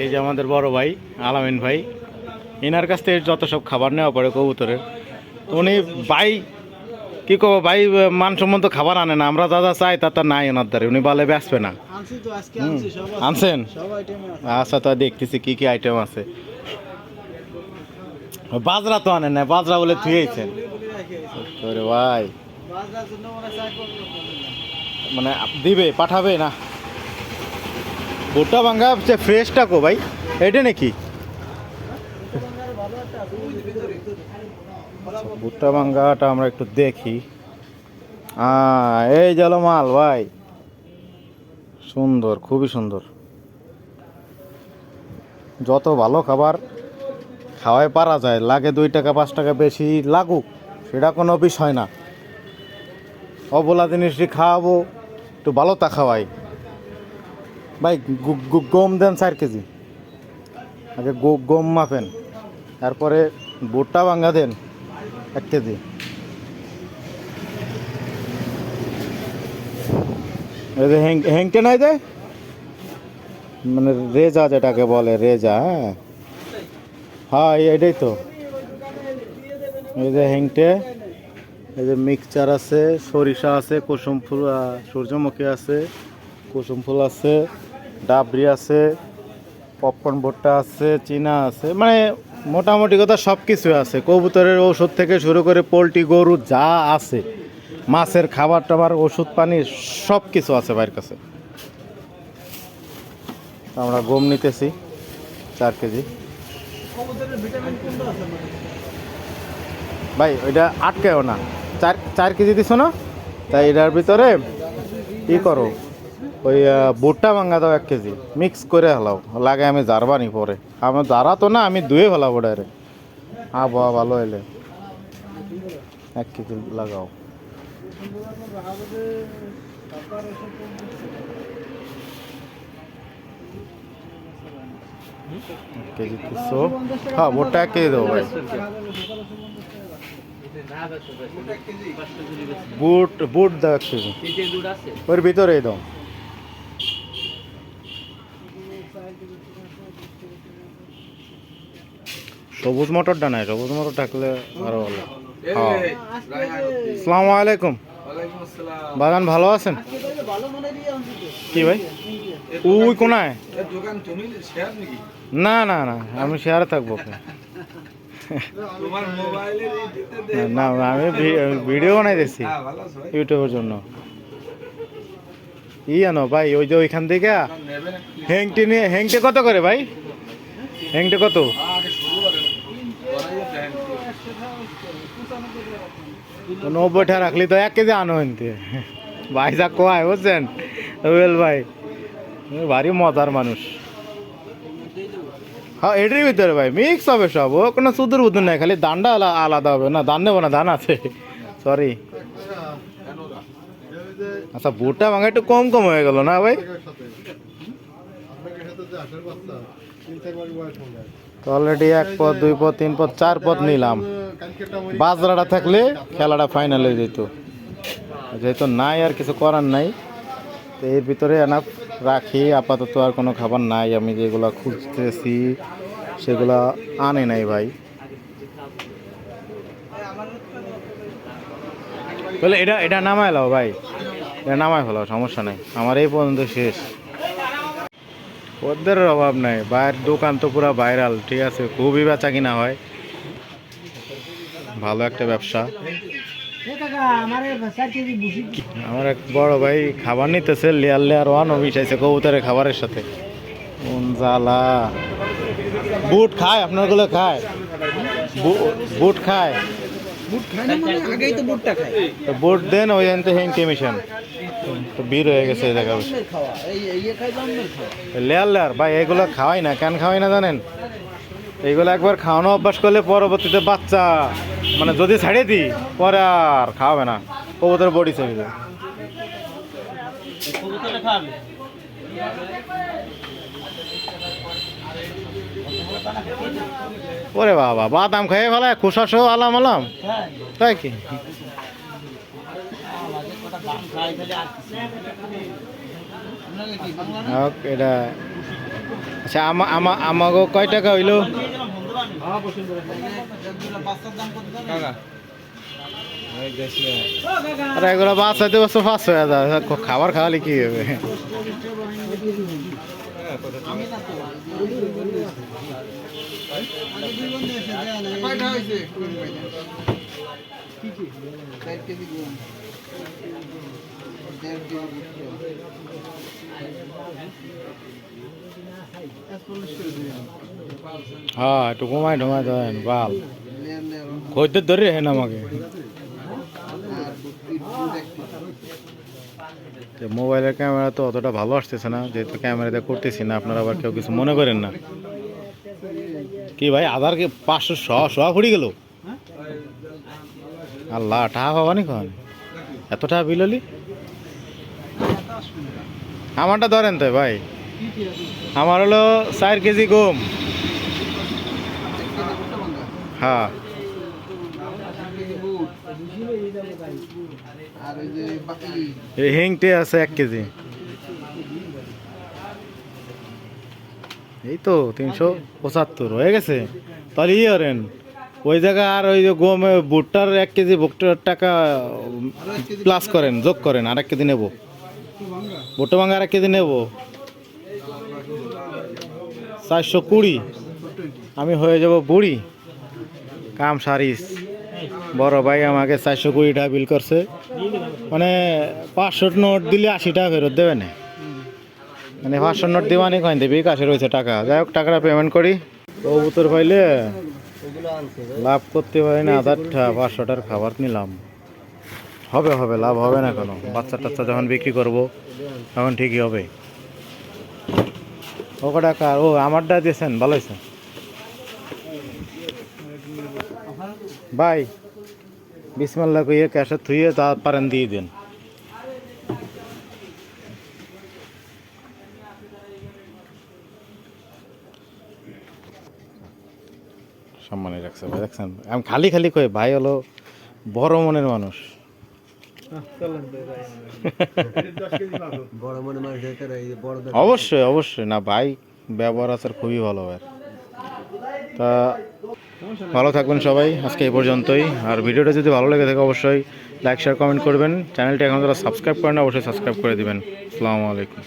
এই যে আমাদের বড় ভাই আলামিন ভাই এনার কাছ থেকে যত সব খাবার নেওয়া পড়ে কবুতরের। উনি ভাই কি কব ভাই মানসম্মত খাবার আনে না আমরা দাদা চাই তা তা নাই ওনার দ্বারা উনি বলে বেসবে না। আনছেন? আচ্ছা তো দেখতেছি কি কি আইটেম আছে। বাজরা তো আনেন না বাজরা বলে থুয়েছেন ভাই। মানে দিবে পাঠাবে না? ভুট্টা ভাঙ্গা যে ফ্রেশটা কো ভাই। এটা নাকি? ভুট্টা ভাঙ্গাটা আমরা একটু দেখি। এই জল মাল ভাই। সুন্দর, খুবই সুন্দর। যত ভালো খাবার খাওয়াই পারা যায়, লাগে দুই টাকা, পাঁচ টাকা বেশি লাগুক, সেটা কোনো বিষয় না। অবলা জিনিসটি খাওয়াবো, একটু ভালো তা খাওয়াই। ভাই গম দেন চার কেজি। আগে গম মাপেন। তারপরে ভুট্টা ভাঙ্গা দেন এক কেজি। হেংটে নাই দে মানে রেজা যেটাকে বলে, রেজা হ্যাঁ? হ্যাঁ এটাই তো। এই যে হেংটে, এই যে মিক্সচার আছে, সরিষা আছে, কুসুম ফুল সূর্যমুখী আছে, কুসুম ফুল আছে। ডাবরি আছে, পপকর্ন ভুট্টা আছে, চীনা আছে মানে মোটামুটি কথা সব কিছু আছে। কবুতরের ওষুধ থেকে শুরু করে পোলট্রি, গরু যা আছে, মাছের খাবার টাবার, ওষুধ, পানি সব কিছু আছে ভাইয়ের কাছে। আমরা গম নিতেছি, চার কেজি। ভাই, ওইটা আটকেও না। চার চার কেজি দিছো না? তাই এটার ভিতরে ই করো। ওই আহ, ভুট্টা ভাঙ্গা দাও এক কেজি মিক্স করে হলাও লাগে আমি জারবানি পরে। আমার জারা তো না আমি ধুয়ে ফেলাবো ডাইরেক্ট আবহাওয়া ভালো এলে এক কেজি লাগাও। কেজি তিনশো হ্যাঁ এক কেজি দেবো ভাই। বুট বুট দাও এক কেজি। ওর ভিতরেই দাও। সবুজ মটরটা নাই, সবুজ মটর থাকলে আরও ভালো। হ্যাঁ। আসসালামু আলাইকুম। বাগান ভালো আছেন? কি ভাই? ওই কোনায়? না না না, আমি শেয়ারে থাকব না আমি ভিডিও বানাইতেছি ইউটিউবের জন্য। ই আনো ভাই, ওই যে ওইখান থেকে হ্যাংটি নিয়ে হ্যাংটে কত করে ভাই? হ্যাংটে কত আগে শুরু করেন বড়াই দেন নব্বইটা রাখলি তো এক কেজি আনো এনতে। ভাই যা কোয়ায় বুঝছেন? রুবেল ভাই ভারী মজার মানুষ। হ্যাঁ এটার ভিতরে ভাই মিক্স হবে সব। ও কোনো সুদূর বুদুর নাই, খালি দানটা আলাদা হবে না, দান নেব না, দান আছে। সরি আচ্ছা বুটটা ভাঙা একটু কম কম হয়ে গেল না ভাই? তো অলরেডি এক পথ দুই পথ তিন পথ চার পথ নিলাম। বাজরাটা থাকলে খেলাটা ফাইনাল হয়ে যেত। যেহেতু নাই আর কিছু করার নাই, তো এর ভিতরে এনাফ রাখি। আপাতত আর কোনো খাবার নাই। আমি যেগুলো খুঁজতেছি, সেগুলা আনে নাই ভাই। বলে এটা এটা নামায় লাও ভাই। এটা নামায় ফেলাও, সমস্যা নাই। আমার এই পর্যন্ত শেষ। ওদের অভাব নাই। বাইরের দোকান তো পুরো ভাইরাল ঠিক আছে? খুবই বেচা কিনা হয়। ভালো একটা ব্যবসা। আমারে এক বড় ভাই খাবার নিতেছে লেয়ার লেয়ার ওয়ান মিশাইছে কবুতরের খাবারের সাথে। জ্বালা। বুট খায় আপনারগুলো খায়? বুট খায়। বুট খায় মানে আগেই তো বুটটা খায়। তো বুট দেন ওই এনতে হেংটি মিশন। তো বীর হয়ে গেছে খাওয়া লেয়ার লেয়ার, ভাই, এগুলো খাওয়াই না, কেন খাওয়াই না জানেন? এগুলো একবার খাওয়ানো অভ্যাস করলে পরবর্তীতে বাচ্চা মানে যদি ছাড়িয়ে দিই, পরে আর খাওয়াবে না। কবুতর বডি ছেড়ে ওরে বাবা, বাদাম খেয়ে ফেলা খোসা সহ আলাম আলাম। তাই কি? হোক এটা আচ্ছা আমা আমা আমাগো কয় টাকা হইল? বাচ্চার দাম কত জানেন? কাকা আরে এগুলো বাঁচাইতে বছর পাঁচশো হাজার। খাবার খাওয়ালে কি হবে। কয়টা হয়েছে? হ্যাঁ একটু লেয়ার লেয়ার খদ্দের ধরে হেন আমাকে। মোবাইলের ক্যামেরা তো অতটা ভালো আসতেছে না, যেহেতু ক্যামেরাতে করতেছি না, আপনারা আবার কেউ কিছু মনে করেন না। কি ভাই, আধার পাঁচশো শ শ ফুড়ি গেল? আল্লাহ, টাকা পাবানি কখন এত টাকা বিল আমারটা ধরেন তো ভাই? আমার হলো চার কেজি গম। হ্যাঁ। হিংটে আছে এক কেজি। এই তো তিনশো পঁচাত্তর, হয়ে গেছে? তাহলে ইয়ে ওই জায়গা আর ওই যে গম, ভুট্টার এক কেজি ভুট্টার টাকা প্লাস করেন, যোগ করেন, আর এক কেজি নেব। ভুট্টা ভাঙা আর এক কেজি নেব। চারশো কুড়ি। আমি হয়ে যাব বুড়ি। কাম সারিস। বড় ভাই আমাকে চারশো কুড়ি টাকা বিল করছে। মানে পাঁচশো নোট দিলে আশি টাকা ফেরত দেবে না। মানে পাঁচশো নোট দিবানি কয়েন দেবে, কাছে রয়েছে টাকা। যাই হোক, টাকাটা পেমেন্ট করি। কবুতর পাইলে লাভ করতে পারি না আধারটা পাঁচশোটার খাবার নিলাম। হবে হবে লাভ হবে না কেন। বাচ্চা টাচ্চা যখন বিক্রি করব তখন ঠিকই হবে। ও টাকা ও আমারটা দিয়েছেন ভালো হয়েছে। ভাই বিসমাল্লা কইয়ে ক্যাশে থুয়ে তা পারেন দিয়ে দেন। সম্মানে রাখছে ভাই দেখছেন? আমি খালি খালি কই ভাই হলো বড় মনের মানুষ। মনে অবশ্যই অবশ্যই। না ভাই ব্যবহার আচার খুবই ভালো ভাই। তা ভালো থাকবেন সবাই আজকে এই পর্যন্তই। আর ভিডিওটা যদি ভালো লেগে থাকে অবশ্যই লাইক শেয়ার কমেন্ট করবেন। চ্যানেলটি এখন যারা সাবস্ক্রাইব করেন অবশ্যই সাবস্ক্রাইব করে দেবেন। আসসালামু আলাইকুম।